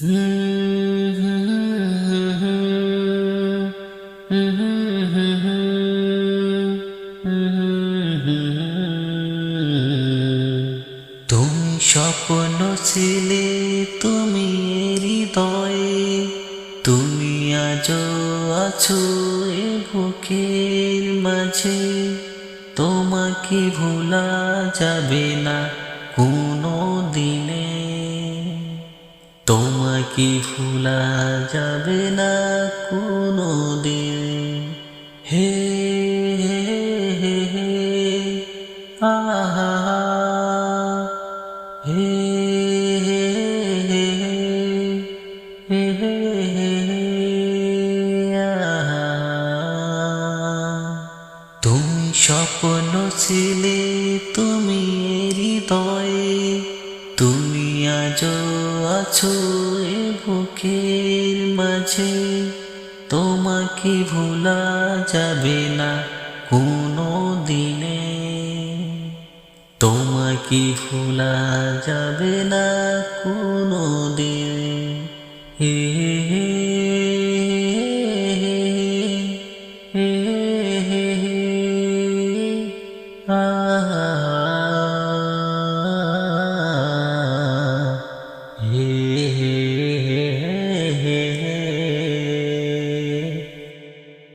তুমি স্বপ্ন ছিলে, তুমি হৃদয়ে, তুমি আজও আছো এ বুকের মাঝে। তোমাকে ভোলা যাবে না কোনো দিনে তোমাকে ভোলা যাবে না কোনো দিন হে হে হে, আহা, হে হে হে হে হে তুমি স্বপ্ন ছিলে, তুমি হৃদয়ে, তুমি আজও আছো এ বুকের মাঝে তোমাকে ভোলা যাবে না কোনো দিনে তোমাকে ভোলা যাবে না কোনো দিনে হে হে হে হে আ Mm-hmm.